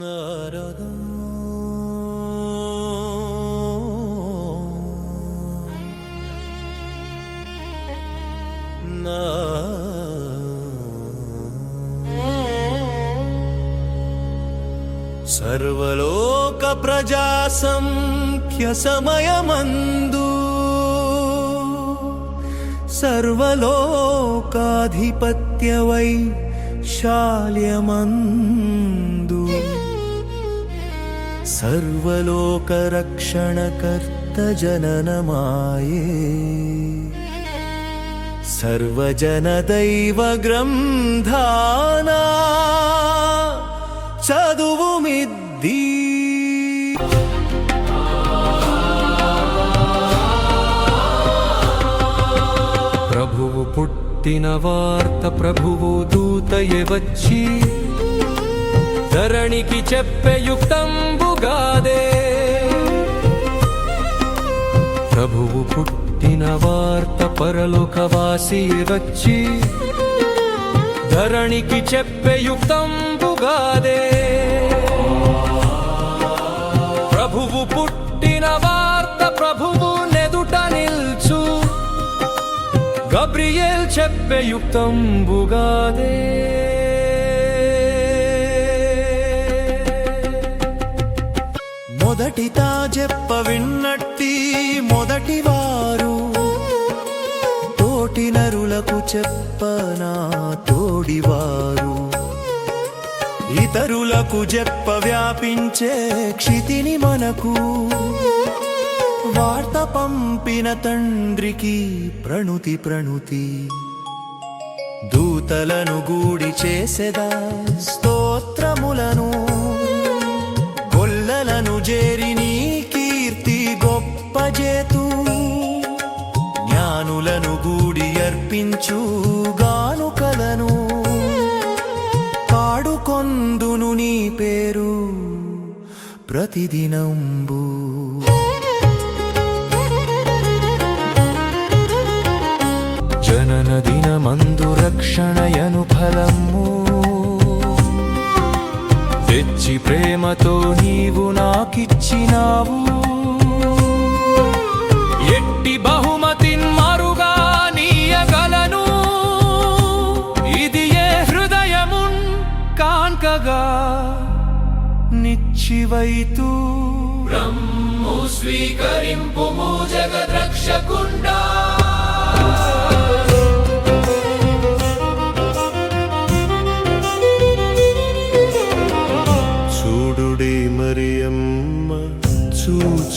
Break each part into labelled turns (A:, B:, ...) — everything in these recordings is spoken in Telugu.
A: నారదా. సర్వలోక ప్రజా సంఖ్య సమయమందు సర్వలోకాధిపత్య వై శాల్యమందు సర్వలోకరక్షణకర్త జననమాయే సర్వజనదైవ గ్రంథానా
B: ప్రభువు పుట్టిన వార్త ప్రభువు దూతయే వచ్చి ధరణికి చెప్పే గాదే ప్రభువు పుట్టిన వార్త పరలోకవాసి వచ్చి ధరణికి చెప్పే యుక్తంబుగాదే. ప్రభువు పుట్టిన వార్త ప్రభువు నెదుట నిల్చు గబ్రియేల్ చెప్పే యుక్తంబుగాదే.
A: మొదటి తాజెప్ప విన్నట్టి మొదటి వారు తోటి నరులకు చెప్పనా తోడివారు. ఇతరులకు చెప్ప వ్యాపించే క్షితిని మనకు. వార్త పంపిన తండ్రికి ప్రణుతి ప్రణుతి. దూతలను గూడి చేసెదా స్తోత్రములను గొల్లలను చేరి నీ కీర్తి గొప్ప చేతు జ్ఞానులను గూడి అర్పించు గానుకలను. పాడుకొందును నీ పేరు ప్రతిదినంబు. జనన దినమందు మంచి ప్రేమతో నీవు నాకిచ్చినావు.
B: ఎట్టి బహుమతి మరుగా నీయగలను. ఇది ఏ హృదయమున్ కాన్కగా
A: నిచ్చివైతూ.
B: బ్రహ్ము స్వీకరింపుము జగద్రక్షకుండా.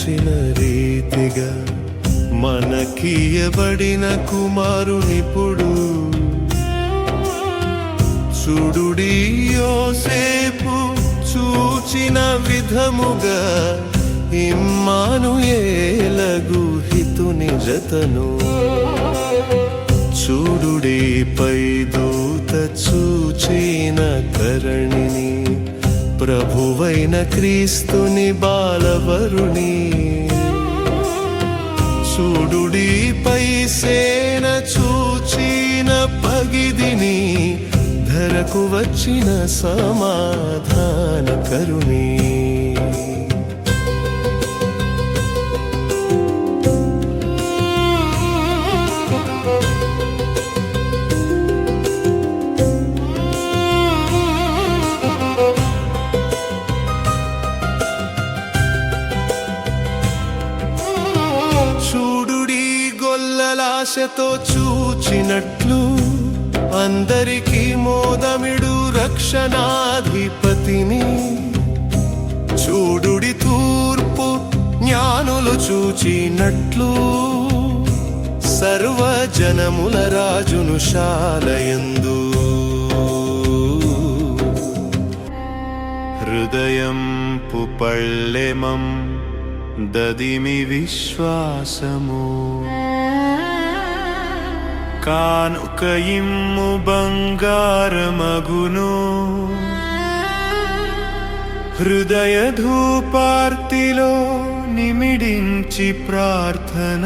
A: చూచిన రీతిగా మనకీయబడిన కుమారునిప్పుడు. చూడుడి యోసేపు చూచిన విధముగా ఇమ్మాను ఏలగు హితుని జతను. చూడుడి పై దూత చూచిన కరణిని ప్రభువైన క్రీస్తుని బాలవరుణి. చూడుడి పై సేన చూచిన పగిదిని ధరకు వచ్చిన సమాధాన కరుణీ. చూడుడి తూర్పు జ్ఞానులు చూచినట్లు సర్వజనముల రాజును శాలయందు. హృదయం పుపళ్ళెమం దదిమి విశ్వాసము. కానుక ఇమ్ము బంగారమగును. హృదయ ధూపార్తిలో నిమిడించి ప్రార్థన.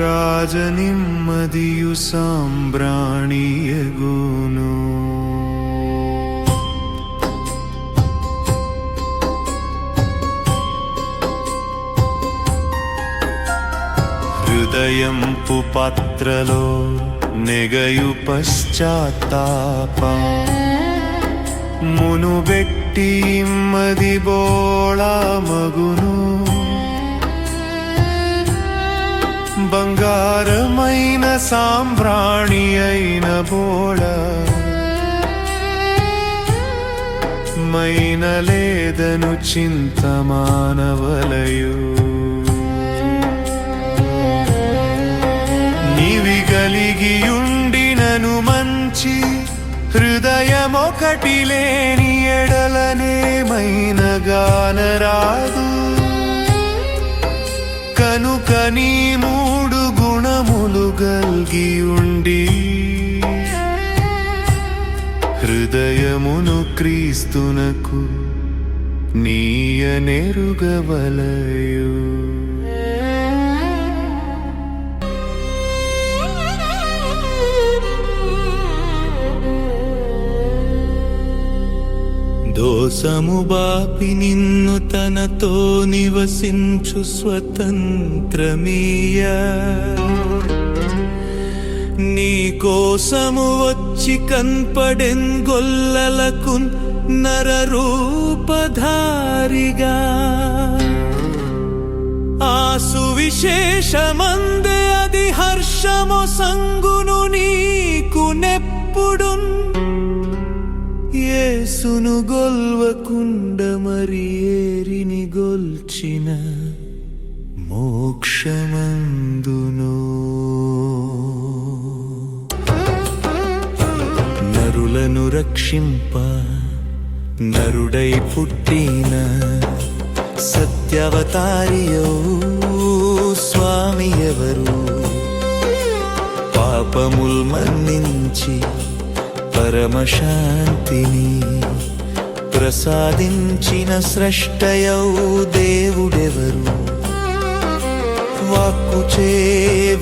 A: రాజనిమ్మదియు సాంబ్రాణీయగూను.
C: హృదయంపు పాత్రలో నెగయు పశ్చాత్తాపా. మునుబెట్టి మది బోళా మగును. బంగారమైన సాంబ్రాణి అయిన బోళ. మైన లేదను చింత మానవలయు నీవి గలిగియుండినను మంచి హృదయమొకటి లేని ఎడలనేమైన గానరాదు కనుక నీ మూడు గుణములు గల్గి ఉండి హృదయమును క్రీస్తునకు నీయ నెరుగవలయు
A: కోసము బాపి నిన్ను తనతో నివసించు స్వతంత్రమీయ. నీ కోసము వచ్చి కన్పడెంగొల్లలకు నరరూపధారిగా. ఆ సువిశేషమందే అది హర్షము సంగును నీకు నెప్పుడున్. యేసును గొల్వకుండ మరి ఏరిని గొల్చిన మోక్షమందును. నరులను రక్షింప నరుడై పుట్టిన సత్యవతారియో స్వామి ఎవరు పాపముల్ మన్నించి పరమశాంతిని ప్రసాదించిన స్రష్టయౌ దేవుడెవరు? వాక్కుచే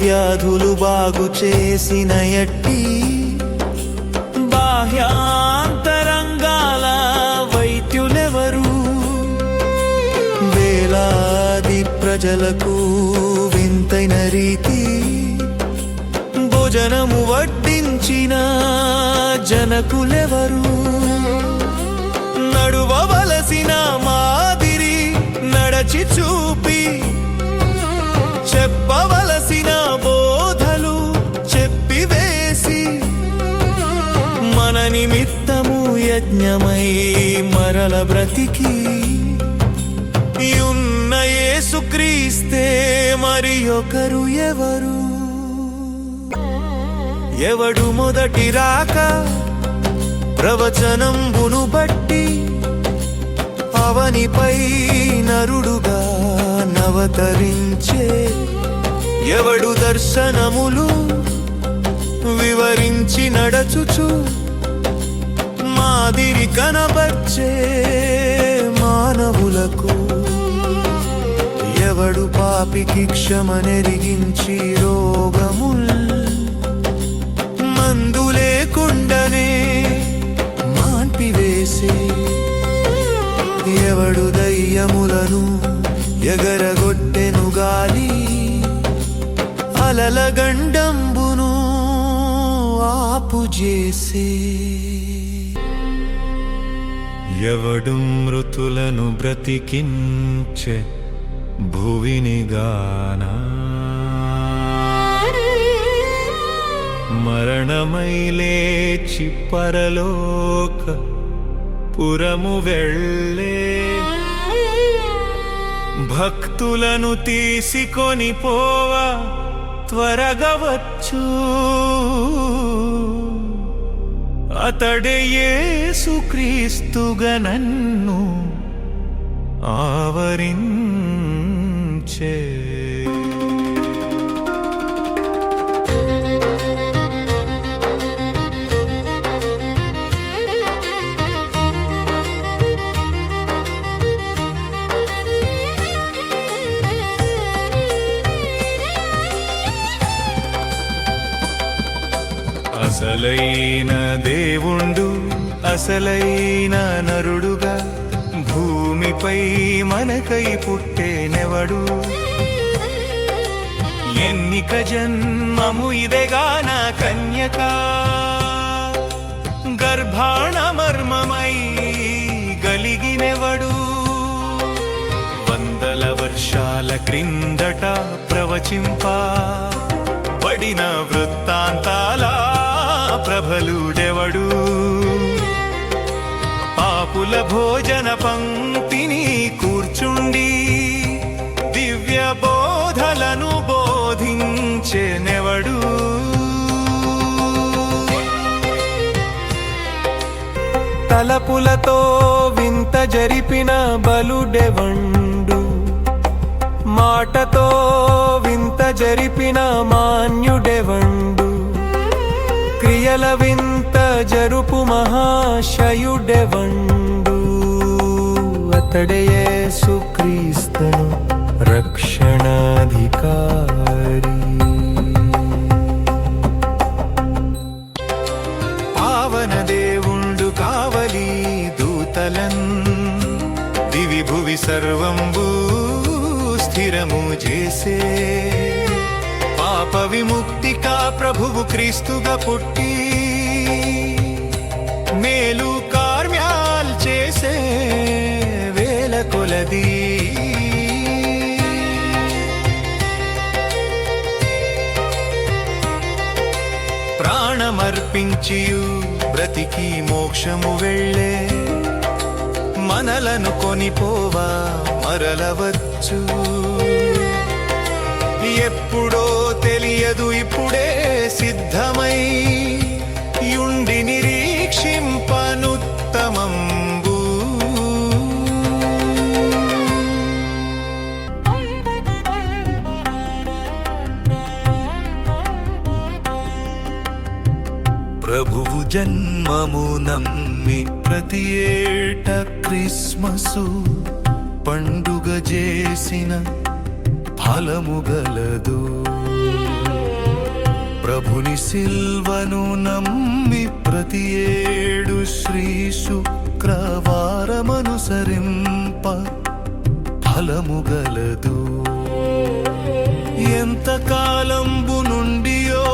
A: వ్యాధులు బాగు చేసిన ఎట్టి బాహ్యాంతరంగాల వైద్యులెవరు? వేలాది ప్రజలకు వింతైన రీతి భోజనము వడ్డించిన జనకులెవరు? నడువవలసిన మాదిరి నడచి చూపి. చెప్పవలసిన బోధలు చెప్పివేసి మన నిమిత్తము యజ్ఞమై మరల బ్రతికి. ఉన్న యేసుక్రీస్తే మరి ఒకరు ఎవరు? ఎవడు మొదటి రాక ప్రవచనంబును బట్టి అవనిపై నరుడుగా నవతరించే ఎవడు దర్శనములు వివరించి నడచుచు మాదిరి కనబచ్చే మానవులకు ఎవడు పాపికి క్షమనెరిగించి రోగముల్ లేకుండనే మాన్పివేసే ఎవడు దయ్యములను ఎగరగొట్టెను గాలి అలల గండంబును ఆపు చేసే ఎవడు మృతులను బ్రతికించే భువిని గానా? మరణమై లేచి పరలోక పురము వెళ్ళే భక్తులను తీసుకొని పోవా త్వరగవచ్చు అతడే యేసుక్రీస్తుగా నన్ను ఆవరించే అసలైన దేవుండు అసలైన నరుడుగా భూమిపై మనకై పుట్టేనెవడు ఎన్నిక జన్మము ఇదేగాన కన్యక? గర్భాణ మర్మమై గలిగినెవడు వందల వర్షాల క్రిందట ప్రవచింప పడిన వృత్తాంతాలా ప్రభలుడెవడు పాపుల భోజన పంక్తిని కూర్చుండి దివ్య బోధలను బోధించెనెవడు
C: తలపులతో వింత జరిపిన బలుడెవండు. మాటతో వింత జరిపిన మాన్యుడెవండు. క్రియల వింత జరుపు మహాశయుడెవండు? అతడయే సుక్రీస్తను రక్షణాధికారి.
A: క్రీస్తుగా పుట్టి మేలు కార్మ్యాలు చేసే వేల కొలది. ప్రాణమర్పించియు బ్రతికి మోక్షము వెళ్ళే మనలను కొనిపోవా మరలవచ్చు. ఎప్పుడో తెలియదు ఇప్పుడే సిద్ధమై యుండి నిరీక్షింపనుత్తమంబు ప్రభువు జన్మము నమ్మి ప్రతి ఏట క్రిస్మసు పండుగ చేసిన ఫలము గలదు. ప్రభుని సిల్వను నమ్మి ప్రతి ఏడు శ్రీ శుక్రవారమనుసరింప ఫలము గలదు. ఎంతకాలంబు నుండియో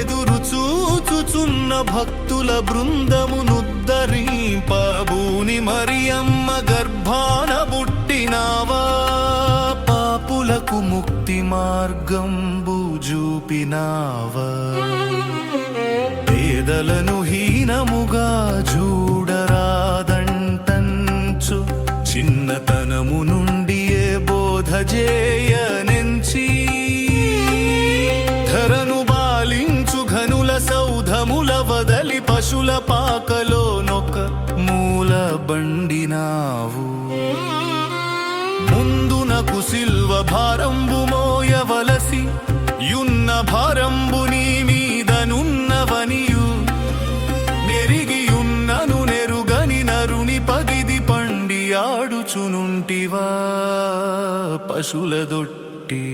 A: ఎదురు చూచుచున్న భక్తుల బృందమునుద్ధరింపబూని మరియమ్మ గర్భాన బుట్టినావా పాపులకు ముక్తి మార్గంబు చూపినావా? పేదలను హీనముగా చూడరాదంటంచు చిన్నతనము నుండి ఏ బోధ చేయనెంచి ధరను బాలించు ఘనుల సౌధముల వదలి పశుల పాకలో నొక మూల బండినావు. ముందునకు సిల్వ భారంబు మోయవలసి యున్న భారంబు నీ మీదనున్నవనియు నెరిగియున్నను నెరుగని నరుని పగిది పండి ఆడుచునుంటివా పశుల దొట్టి